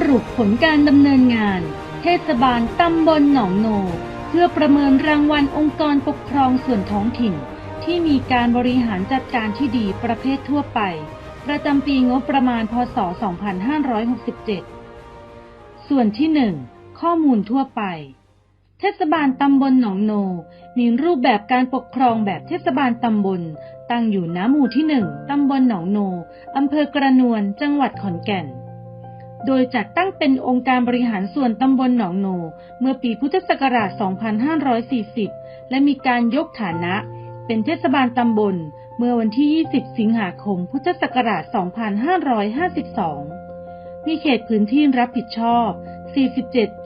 สรุปผลการดำเนินงาน เทศบาลตำบลหนองโน เพื่อประเมินรางวัลองค์กรปกครองส่วนท้องถิ่น ที่มีการบริหารจัดการที่ดีประเภททั่วไป ประจำปีงบประมาณพศ 2567 ส่วนที่ 1 ข้อมูลทั่วไป เทศบาลตำบลหนองโน มีรูปแบบการปกครองแบบเทศบาลตำบลตั้งอยู่ณหมู่ที่ 1 ตำบลหนองโน อำเภอกระนวน จังหวัดขอนแก่น โดยจัดตั้งเป็นองค์การบริหารส่วนตำบลหนองโน เมื่อปีพุทธศักราช 2540 และมีการยกฐานะ เป็นเทศบาลตำบล เมื่อวันที่ 20 สิงหาคม พุทธศักราช 2552 มีเขตพื้นที่รับผิดชอบ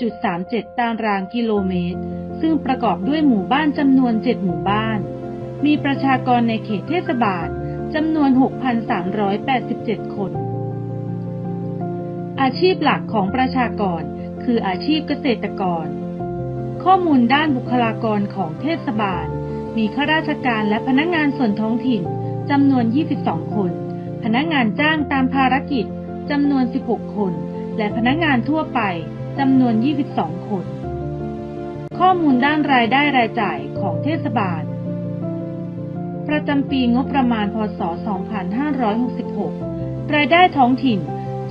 47.37 ตารางกิโลเมตร ซึ่งประกอบด้วยหมู่บ้านจำนวน 7 หมู่บ้าน มีประชากรในเขตเทศบาลจำนวน 6,387 คน อาชีพหลักของประชากร คืออาชีพเกษตรกร ข้อมูลด้านบุคลากรของเทศบาล มีข้าราชการและพนักงานส่วนท้องถิ่นจำนวน 22 คน พนักงานจ้างตามภารกิจจำนวน 16 คน และพนักงานทั่วไปจำนวน 22 คน ข้อมูลด้านรายได้รายจ่ายของเทศบาล ประจำปีงบประมาณ พศ 2566 รายได้ท้องถิ่น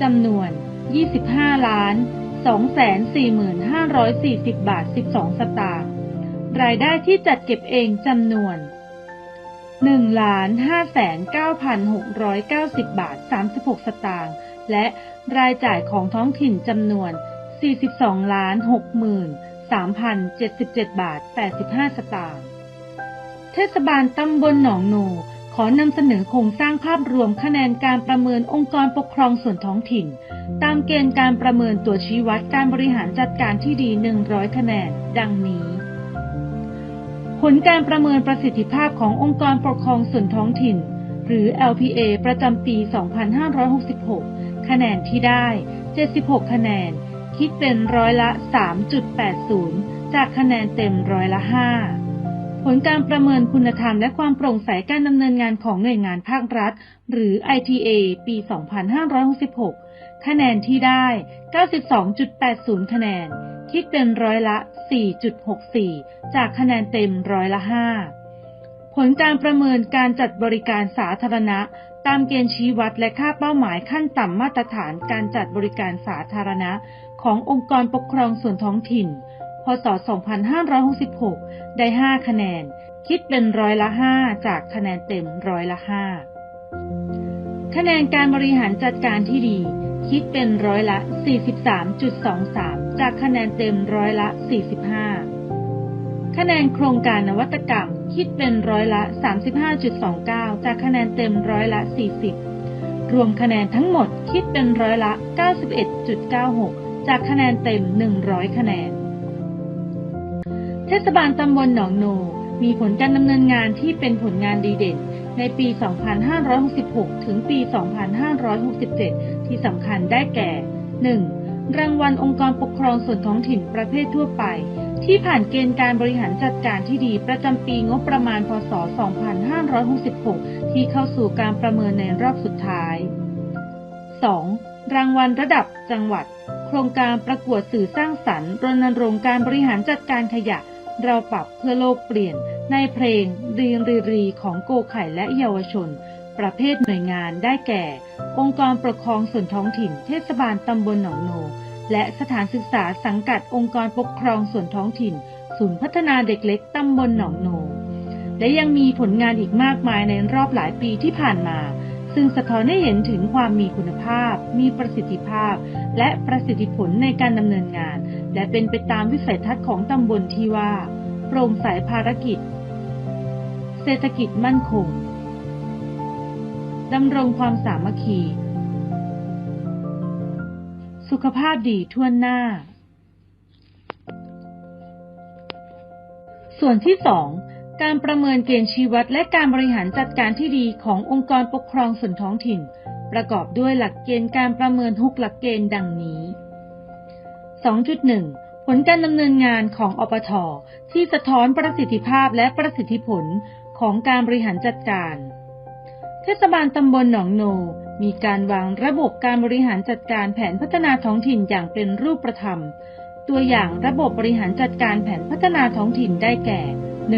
จำนวน 25ล้าน245,40 บาท 12 สตางค์ รายได้ที่จัดเก็บเองจำนวน 1 ล้าน59,690 บาท 36 สตางค์ และรายจ่ายของท้องถิ่นจำนวน 42 ล้าน63,077 บาท 85 สตางค์ เทศบาลตำบลหนองโน ขอนำเสนอโครงสร้างภาพรวมคะแนนการประเมินองค์กรปกครองส่วนท้องถิ่น ตามเกณฑ์การประเมินตัวชี้วัดการบริหารจัดการที่ดี 100 คะแนน ดังนี้ ผลการประเมินประสิทธิภาพขององค์กรปกครองส่วนท้องถิ่น หรือ LPA ประจำปี 2566 คะแนนที่ได้ 76 คะแนน คิดเป็นร้อยละ 3.80 จากคะแนนเต็มร้อยละ 5ผลการประเมินคุณธรรมและความโปร่งใสการดำเนินงานของหน่วยงานภาครัฐ หรือ ITA ปี 2566 คะแนนที่ได้ 92.80 คะแนน คิดเป็นร้อยละ 4.64 จากคะแนนเต็มร้อยละ 5 ผลการประเมินการจัดบริการสาธารณะ ตามเกณฑ์ชี้วัดและค่าเป้าหมายขั้นต่ำมาตรฐานการจัดบริการสาธารณะ ขององค์กรปกครองส่วนท้องถิ่น พศ 2566 ได้ 5 คะแนน คิดเป็นร้อยละ 5 จากคะแนนเต็มร้อยละ 5 คะแนนการบริหารจัดการที่ดี คิดเป็นร้อยละ 43.23 จากคะแนนเต็มร้อยละ 45 คะแนนโครงการนวัตกรรม คิดเป็นร้อยละ 35.29 จากคะแนนเต็มร้อยละ 40 รวมคะแนนทั้งหมดคิดเป็นร้อยละ 91.96 จากคะแนนเต็ม 100 คะแนน เทศบาลตำบลหนองโน มีผลการดำเนินงานที่เป็นผลงานดีเด่นในปี 2566 ถึงปี 2567 ที่สำคัญได้แก่ 1. รางวัลองค์กรปกครองส่วนท้องถิ่นประเภททั่วไป ที่ผ่านเกณฑ์การบริหารจัดการที่ดีประจำปีงบประมาณ พศ 2566 ที่เข้าสู่การประเมินในรอบสุดท้าย 2. รางวัลระดับจังหวัด โครงการประกวดสื่อสร้างสรรค์รณรงค์การบริหารจัดการขยะ เราปรับเพื่อโลกเปลี่ยน ในเพลงรีนรีรีของโกไข่และเยาวชน ประเภทหน่วยงานได้แก่ องค์กรปกครองส่วนท้องถิ่น เทศบาลตำบลหนองโน และสถานศึกษาสังกัดองค์กรปกครองส่วนท้องถิ่น ศูนย์พัฒนาเด็กเล็กตำบลหนองโน และยังมีผลงานอีกมากมายในรอบหลายปีที่ผ่านมา ซึ่งสะท้อนให้เห็นถึงความมีคุณภาพ มีประสิทธิภาพ และประสิทธิผลในการดำเนินงาน และเป็นไปตามวิสัยทัศน์ของตำบลที่ว่าโปร่งใสภารกิจ เศรษฐกิจมั่นคง ดำรงความสามัคคี สุขภาพดีทั่วหน้า ส่วนที่2การประเมินเกณฑ์ชีวัดและการบริหารจัดการที่ดีขององค์กรปกครองส่วนท้องถิ่น ประกอบด้วยหลักเกณฑ์การประเมิน6หลักเกณฑ์ดังนี้ 2.1 ผลการดำเนินงานของอปทที่สะท้อนประสิทธิภาพและประสิทธิผลของการบริหารจัดการ เทศบาลตำบลหนองโน มีการวางระบบการบริหารจัดการแผนพัฒนาท้องถิ่นอย่างเป็นรูปธรรม ตัวอย่างระบบบริหารจัดการแผนพัฒนาท้องถิ่นได้แก่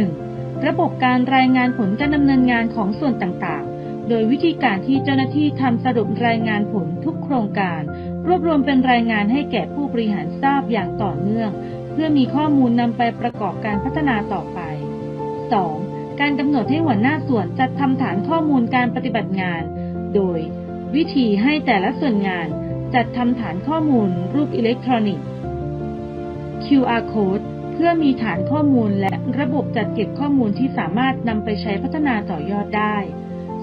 1. ระบบการรายงานผลการดำเนินงานของส่วนต่างๆ โดยวิธีการที่เจ้าหน้าที่ทำสรุปรายงานผลทุกโครงการ รวบรวมเป็นรายงานให้แก่ผู้บริหารทราบอย่างต่อเนื่อง เพื่อมีข้อมูลนำไปประกอบการพัฒนาต่อไป 2. การกำหนดให้หัวหน้าส่วนจัดทำฐานข้อมูลการปฏิบัติงาน โดยวิธีให้แต่ละส่วนงานจัดทำฐานข้อมูลรูปอิเล็กทรอนิกส์ QR code เพื่อมีฐานข้อมูลและระบบจัดเก็บข้อมูลที่สามารถนำไปใช้พัฒนาต่อยอดได้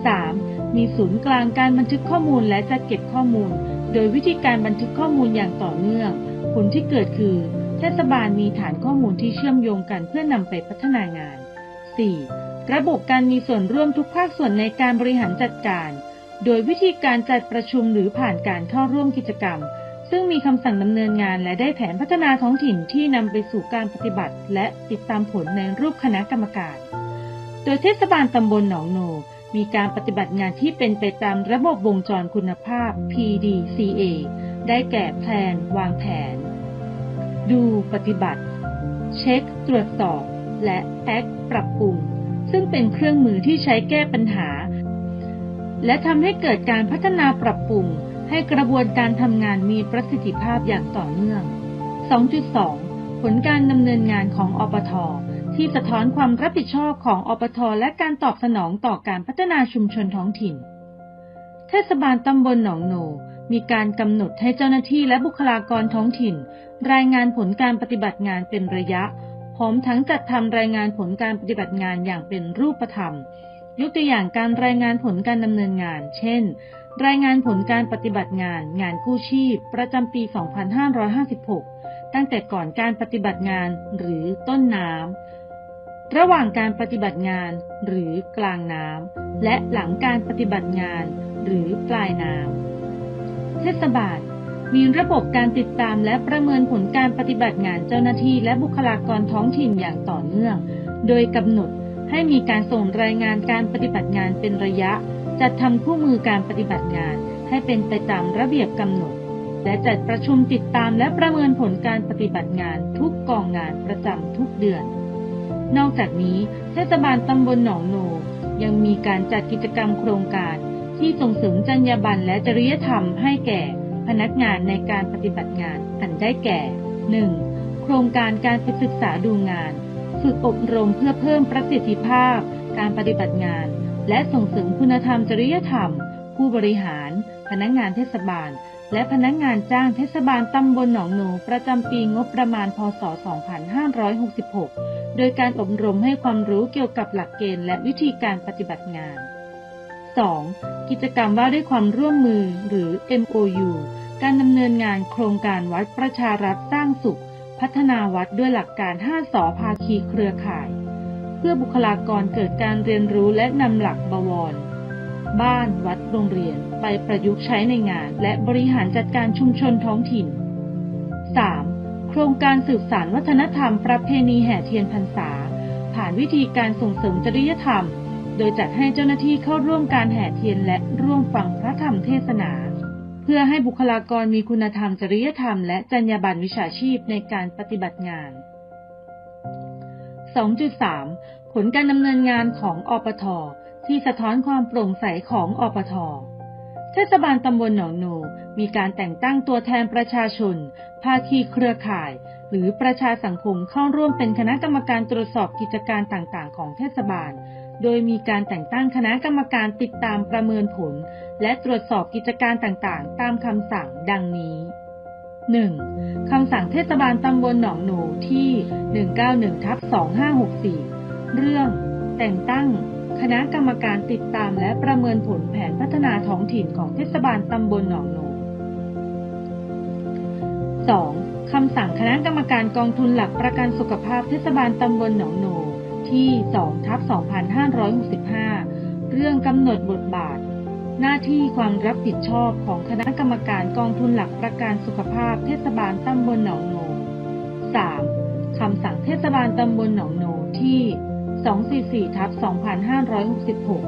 3. มีศูนย์กลางการบันทึกข้อมูลและจัดเก็บข้อมูล โดยวิธีการบันทึกข้อมูลอย่างต่อเนื่อง ผลที่เกิดคือ เทศบาลมีฐานข้อมูลที่เชื่อมโยงกันเพื่อนำไปพัฒนางาน 4. ระบบการมีส่วนร่วมทุกภาคส่วนในการบริหารจัดการ โดยวิธีการจัดประชุมหรือผ่านการเข้าร่วมกิจกรรม ซึ่งมีคำสั่งดำเนินงานและได้แผนพัฒนาท้องถิ่นที่นำไปสู่การปฏิบัติ และติดตามผลในรูปคณะกรรมการ โดยเทศบาลตำบลหนองโน มีการปฏิบัติงานที่เป็นไปตามระบบวงจรคุณภาพ PDCA ได้แก่แพลน วางแผน ดูปฏิบัติ เช็ค ตรวจสอบ และ Act ปรับปรุง ซึ่งเป็นเครื่องมือที่ใช้แก้ปัญหา และทำให้เกิดการพัฒนาปรับปรุง ให้กระบวนการทำงานมีประสิทธิภาพอย่างต่อเนื่อง 2.2 ผลการดำเนินงานของอปทที่สะท้อนความรับผิดชอบของอปทและการตอบสนองต่อการพัฒนาชุมชนท้องถิ่น เทศบาลตำบลหนองโน มีการกำหนดให้เจ้าหน้าที่และบุคลากรท้องถิ่น รายงานผลการปฏิบัติงานเป็นระยะ ร้อมทั้งจัดทำรายงานผลการปฏิบัติงานอย่างเป็นรูปธรรม ยกตัวอย่างการรายงานผลการดำเนินงาน เช่น รายงานผลการปฏิบัติงาน งานกู้ชีพ ประจำปี 2556 ตั้งแต่ก่อนการปฏิบัติงานหรือต้นน้ำ ระหว่างการปฏิบัติงานหรือกลางน้ำ และหลังการปฏิบัติงานหรือปลายน้ำ เทศบาล มีระบบการติดตามและประเมินผลการปฏิบัติงานเจ้าหน้าที่และบุคลากรท้องถิ่นอย่างต่อเนื่อง โดยกำหนดให้มีการส่งรายงานการปฏิบัติงานเป็นระยะ จัดทำคู่มือการปฏิบัติงานให้เป็นไปตามระเบียบกำหนด และจัดประชุมติดตามและประเมินผลการปฏิบัติงานทุกกองงานประจำทุกเดือน นอกจากนี้เทศบาลตำบลหนองโน ยังมีการจัดกิจกรรมโครงการที่ส่งเสริมจรรยาบรรณและจริยธรรมให้แก่ พนักงานในการปฏิบัติงานอันได้แก่ 1. โครงการการศึกษาดูงาน ฝึกอบรมเพื่อเพิ่มประสิทธิภาพ การปฏิบัติงาน และส่งเสริมคุณธรรมจริยธรรม ผู้บริหาร พนักงานเทศบาล และพนักงานจ้างเทศบาลตำบลหนองโนประจำปีงบประมาณพศ 2566 โดยการอบรมให้ความรู้เกี่ยวกับหลักเกณฑ์และวิธีการปฏิบัติงาน 2. กิจกรรมว่าด้วยความร่วมมือหรือ MOU การดำเนินงานโครงการวัดประชารัฐสร้างสุข พัฒนาวัดด้วยหลักการ 5สอภาคีเครือข่าย เพื่อบุคลากรเกิดการเรียนรู้และนำหลักบวร บ้านวัดโรงเรียนไปประยุกต์ใช้ในงาน และบริหารจัดการชุมชนท้องถิ่น 3. โครงการสืบสานวัฒนธรรมประเพณีแห่เทียนพรรษา ผ่านวิธีการส่งเสริมจริยธรรม โดยจัดให้เจ้าหน้าที่เข้าร่วมการแห่เทียนและร่วมฟังพระธรรมเทศนา พื่อให้บุคลากรมีคุณธรรม จริยธรรม และจรรยาบรรณวิชาชีพในการปฏิบัติงาน 2.3 ผลการดำเนินงานของอปท ที่สะท้อนความโปร่งใสของอปทเทศบาลตำบลหนองโนมีการแต่งตั้งตัวแทนประชาชน ภาคีเครือข่าย หรือประชาสังคมเข้าร่วมเป็นคณะกรรมการตรวจสอบกิจการต่างๆ ของเทศบาล โดยมีการแต่งตั้งคณะกรรมการติดตามประเมินผล และตรวจสอบกิจการต่างๆ ตามคำสั่งดังนี้ 1. คำสั่งเทศบาลตำบลหนองหนูที่ 191ทับ2564 เรื่อง แต่งตั้ง คณะกรรมการติดตามและประเมินผลแผนพัฒนาท้องถิ่นของเทศบาลตำบลหนองหนู 2. คำสั่งคณะกรรมการกองทุนหลักประกันสุขภาพเทศบาลตำบลหนองโน ที่2ทับ2565 เรื่องกำหนดบทบาท หน้าที่ความรับผิดชอบของคณะกรรมการกองทุนหลักประกันสุขภาพเทศบาลตำบลหนองโน 3. คำสั่งเทศบาลตำบลหนองโนที่ 244ทับ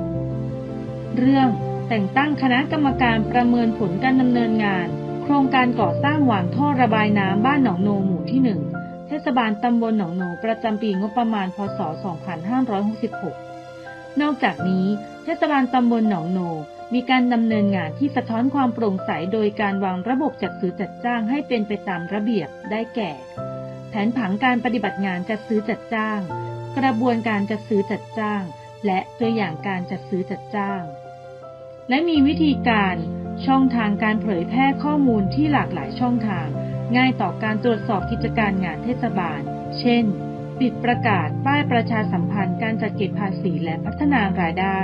2566 เรื่องแต่งตั้งคณะกรรมการประเมินผลการดำเนินงาน โครงการก่อสร้างหว่างท่อระบายน้ำบ้านหนองโนหมู่ที่1 ทศบาลตำบลหนองโนประจำปีงบประมาณ พศ 2566 นอกจากนี้ เทศบาลตำบลหนองโนมีการดำเนินงานที่สะท้อนความโปร่งใสโดยการวางระบบจัดซื้อจัดจ้างให้เป็นไปตามระเบียบได้แก่ แผนผังการปฏิบัติงานจัดซื้อจัดจ้าง กระบวนการจัดซื้อจัดจ้าง และตัวอย่างการจัดซื้อจัดจ้าง และมีวิธีการช่องทางการเผยแพร่ข้อมูลที่หลากหลายช่องทาง ง่ายต่อการตรวจสอบกิจการงานเทศบาล เช่น ปิดประกาศป้ายประชาสัมพันธ์การจัดเก็บภาษีและพัฒนารายได้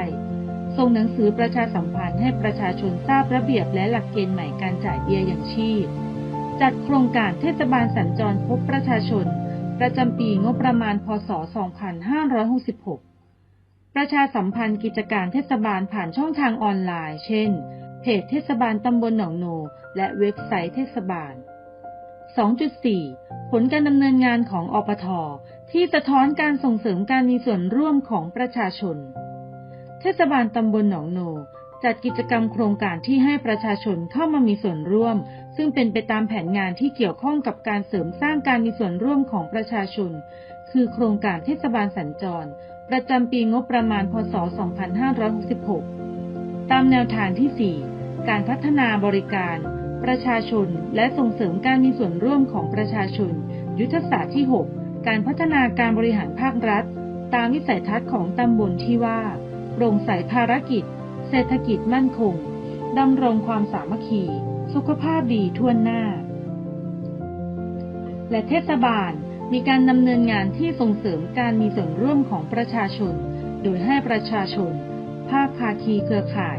ส่งหนังสือประชาสัมพันธ์ให้ประชาชนทราบระเบียบและหลักเกณฑ์ใหม่การจ่ายเบี้ยอย่างชีพ จัดโครงการเทศบาลสัญจรพบประชาชน ประจำปีงบประมาณ พศ 2566 ประชาสัมพันธ์กิจการเทศบาลผ่านช่องทางออนไลน์ เช่น เพจเทศบาลตำบลหนองโน และเว็บไซต์เทศบาล 2.4 ผลการดำเนินงานของอปท ที่สะท้อนการส่งเสริมการมีส่วนร่วมของประชาชน เทศบาลตำบลหนองโน จัดกิจกรรมโครงการที่ให้ประชาชนเข้ามามีส่วนร่วม ซึ่งเป็นไปตามแผนงานที่เกี่ยวข้องกับการเสริมสร้างการมีส่วนร่วมของประชาชน คือโครงการเทศบาลสัญจร ประจำปีงบประมาณ พศ 2566 ตามแนวทางที่ 4 การพัฒนาบริการ ประชาชน และส่งเสริมการมีส่วนร่วมของประชาชน ยุทธศาสตร์ที่ 6 การพัฒนาการบริหารภาครัฐ ตามวิสัยทัศน์ของตำบลที่ว่าโปร่งใสภารกิจ เศรษฐกิจมั่นคงดำรงความสามัคคี สุขภาพดีทั่วหน้า และเทศบาลมีการดำเนินงานที่ส่งเสริมการมีส่วนร่วมของประชาชน โดยให้ประชาชน ภาคภาคีเครือข่าย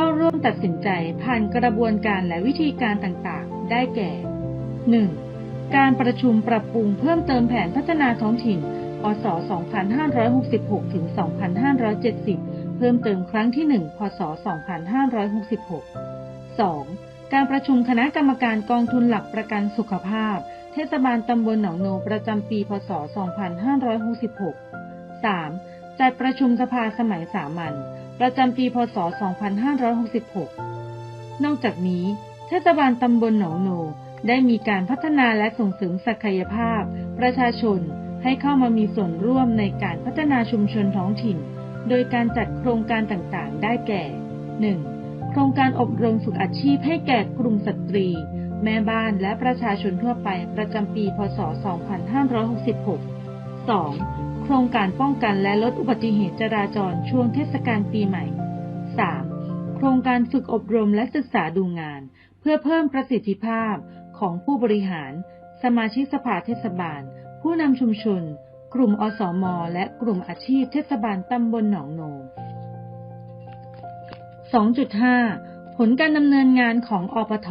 เข้าร่วมตัดสินใจผ่านกระบวนการและวิธีการต่างๆ ได้แก่ 1. การประชุมปรับปรุงเพิ่มเติมแผนพัฒนาท้องถิ่นพศ2566 ถึง 2570 เพิ่มเติมครั้งที่ 1 พศ 2566 2. การประชุมคณะกรรมการกองทุนหลักประกันสุขภาพ เทศบาลตำบลหนองโนประจำปี พศ 2566 3. จัดประชุมสภาสมัยสามัญ ประจำปีพศ 2566 นอกจากนี้ เทศบาลตำบลหนองโนได้มีการพัฒนาและส่งเสริมศักยภาพ ประชาชนให้เข้ามามีส่วนร่วมในการพัฒนาชุมชนท้องถิ่น โดยการจัดโครงการต่างๆ ได้แก่ 1. โครงการอบรมฝึกอาชีพให้แก่กลุ่มสตรี แม่บ้านและประชาชนทั่วไปประจำปี พศ 2566 2. โครงการป้องกันและลดอุบัติเหตุจราจรช่วงเทศกาลปีใหม่ 3. โครงการฝึกอบรมและศึกษาดูงาน เพื่อเพิ่มประสิทธิภาพของผู้บริหาร สมาชิกสภาเทศบาล ผู้นำชุมชน กลุ่มอสมและกลุ่มอาชีพเทศบาลตำบลหนองโน 2.5 ผลการดำเนินงานของอปท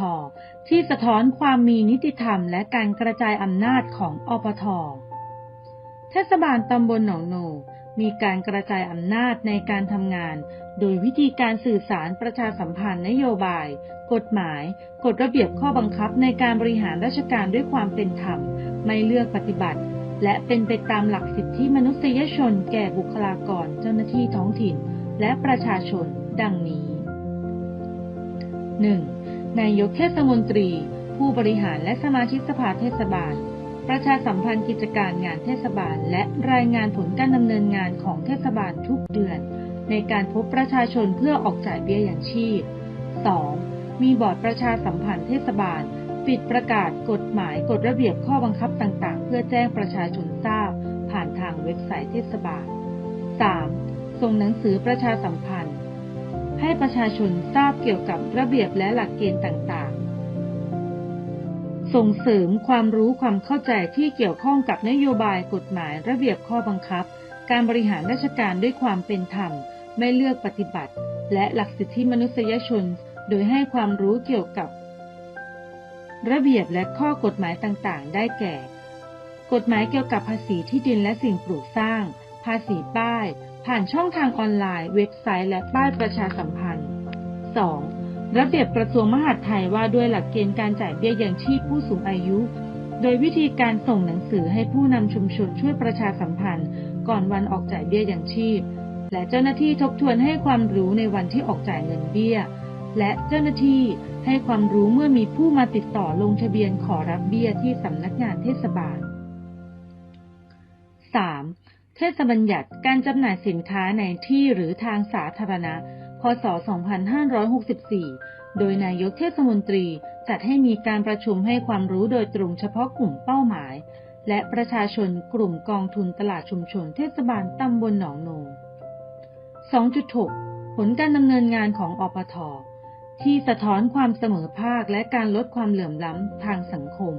ที่สะท้อนความมีนิติธรรมและการกระจายอำนาจของอปท เทศบาลตำบลหนองโน มีการกระจายอำนาจในการทำงาน โดยวิธีการสื่อสารประชาสัมพันธ์นโยบาย กฎหมาย กฎระเบียบข้อบังคับในการบริหารราชการด้วยความเป็นธรรม ไม่เลือกปฏิบัติ และเป็นไปตามหลักสิทธิมนุษยชน แก่บุคลากร เจ้าหน้าที่ท้องถิ่น และประชาชน ดังนี้ 1. นายกเทศมนตรี ผู้บริหารและสมาชิกสภาเทศบาล ประชาสัมพันธ์กิจการงานเทศบาล และรายงานผลการดำเนินงานของเทศบาลทุกเดือน ในการพบประชาชนเพื่อออกจ่ายเบี้ยอย่างชีพ 2. มีบอร์ดประชาสัมพันธ์เทศบาล ปิดประกาศกฎหมายกฎระเบียบข้อบังคับต่างๆ เพื่อแจ้งประชาชนทราบ ผ่านทางเว็บไซต์เทศบาล 3. ส่งหนังสือประชาสัมพันธ์ ให้ประชาชนทราบเกี่ยวกับระเบียบและหลักเกณฑ์ต่างๆ ส่งเสริมความรู้ความเข้าใจที่เกี่ยวข้องกับนโยบายกฎหมายระเบียบข้อบังคับ การบริหารราชการด้วยความเป็นธรรม ไม่เลือกปฏิบัติ และหลักสิทธิมนุษยชน โดยให้ความรู้เกี่ยวกับ ระเบียบและข้อกฎหมายต่างๆ ได้แก่ กฎหมายเกี่ยวกับภาษีที่ดินและสิ่งปลูกสร้าง ภาษีป้าย ผ่านช่องทางออนไลน์ เว็บไซต์ และป้ายประชาสัมพันธ์ 2. ระเบียบกระทรวงมหาดไทยว่าด้วยหลักเกณฑ์การจ่ายเบี้ยยังชีพผู้สูงอายุ โดยวิธีการส่งหนังสือให้ผู้นำชุมชนช่วยประชาสัมพันธ์ ก่อนวันออกจ่ายเบี้ยยังชีพ และเจ้าหน้าที่ทบทวนให้ความรู้ในวันที่ออกจ่ายเงินเบี้ย และเจ้าหน้าที่ให้ความรู้เมื่อมีผู้มาติดต่อลงทะเบียนขอรับเบี้ยที่สำนักงานเทศบาล 3. เทศบัญญัติการจำหน่ายสินค้าในที่หรือทางสาธารณะ พศ 2564 โดยนายกเทศมนตรีจัดให้มีการประชุมให้ความรู้โดยตรงเฉพาะกลุ่มเป้าหมาย และประชาชนกลุ่มกองทุนตลาดชุมชนเทศบาลตำบลหนองโน 2.6 ผลการดำเนินงานของอปท ที่สะท้อนความเสมอภาคและการลดความเหลื่อมล้ำทางสังคม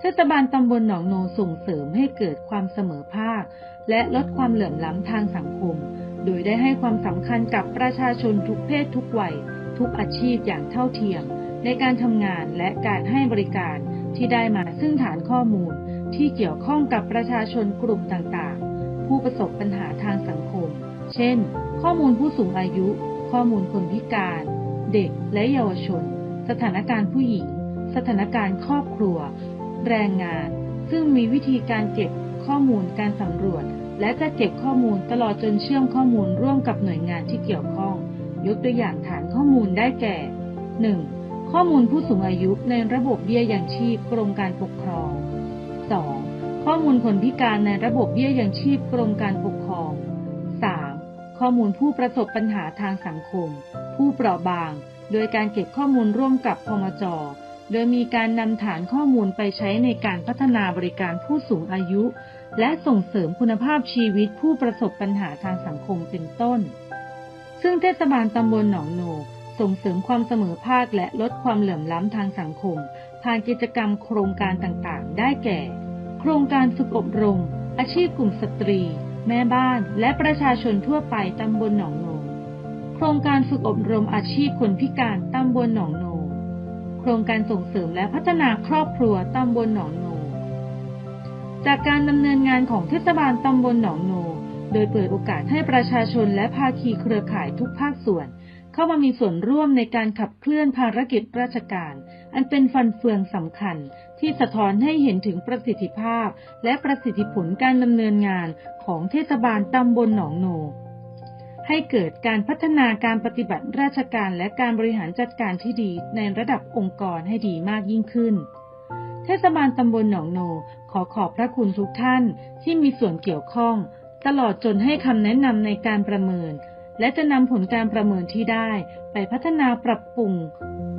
เทศบาลตำบลหนองโนส่งเสริมให้เกิดความเสมอภาค และลดความเหลื่อมล้ำทางสังคม โดยได้ให้ความสำคัญกับประชาชนทุกเพศทุกวัย ทุกอาชีพอย่างเท่าเทียม ในการทำงานและการให้บริการที่ได้มาซึ่งฐานข้อมูลที่เกี่ยวข้องกับประชาชนกลุ่มต่างๆ ผู้ประสบปัญหาทางสังคม เช่น ข้อมูลผู้สูงอายุ ข้อมูลคนพิการ เด็กและเยาวชน สถานการณ์ผู้หญิง สถานการณ์ครอบครัว แรงงาน ซึ่งมีวิธีการเก็บข้อมูลการสำรวจ และจะเก็บข้อมูลตลอดจนเชื่อมข้อมูลร่วมกับหน่วยงานที่เกี่ยวข้อง ยกตัวอย่างฐานข้อมูลได้แก่ 1. ข้อมูลผู้สูงอายุในระบบเบี้ยยังชีพกรมการปกครอง 2. ข้อมูลคนพิการในระบบเบี้ยยังชีพกรมการปกครอง 3. ข้อมูลผู้ประสบปัญหาทางสังคม ผู้เปราะบาง โดยการเก็บข้อมูลร่วมกับพมจ โดยมีการนำฐานข้อมูลไปใช้ในการพัฒนาบริการผู้สูงอายุ และส่งเสริมคุณภาพชีวิตผู้ประสบปัญหาทางสังคมเป็นต้น ซึ่งเทศบาลตำบลหนองโนส่งเสริมความเสมอภาคและลดความเหลื่อมล้ำทางสังคม ผ่านกิจกรรมโครงการต่างๆ ได้แก่ โครงการฝึกอบรม อาชีพกลุ่มสตรี แม่บ้าน และประชาชนทั่วไปตำบลหนองโน โครงการฝึกอบรมอาชีพคนพิการตำบลหนองโน โครงการส่งเสริมและพัฒนาครอบครัวตำบลหนองโน จากการดำเนินงานของเทศบาลตำบลหนองโน โดยเปิดโอกาสให้ประชาชนและภาคีเครือข่ายทุกภาคส่วน เข้ามามีส่วนร่วมในการขับเคลื่อนภารกิจราชการ อันเป็นฟันเฟืองสำคัญ ที่สะท้อนให้เห็นถึงประสิทธิภาพ และประสิทธิผลการดำเนินงานของเทศบาลตำบลหนองโนให้เกิดการพัฒนาการปฏิบัติราชการและการบริหารจัดการที่ดีในระดับองค์กรให้ดีมากยิ่งขึ้น เทศบาลตำบลหนองโน ขอขอบพระคุณทุกท่านที่มีส่วนเกี่ยวข้อง ตลอดจนให้คำแนะนำในการประเมิน และจะนำผลการประเมินที่ได้ ไปพัฒนาปรับปรุง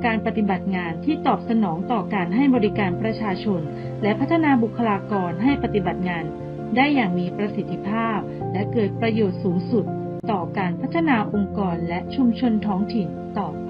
การปฏิบัติงานที่ตอบสนองต่อการให้บริการประชาชน และพัฒนาบุคลากรให้ปฏิบัติงาน ได้อย่างมีประสิทธิภาพ และเกิดประโยชน์สูงสุด ต่อการพัฒนาองค์กรและชุมชนท้องถิ่นต่อไป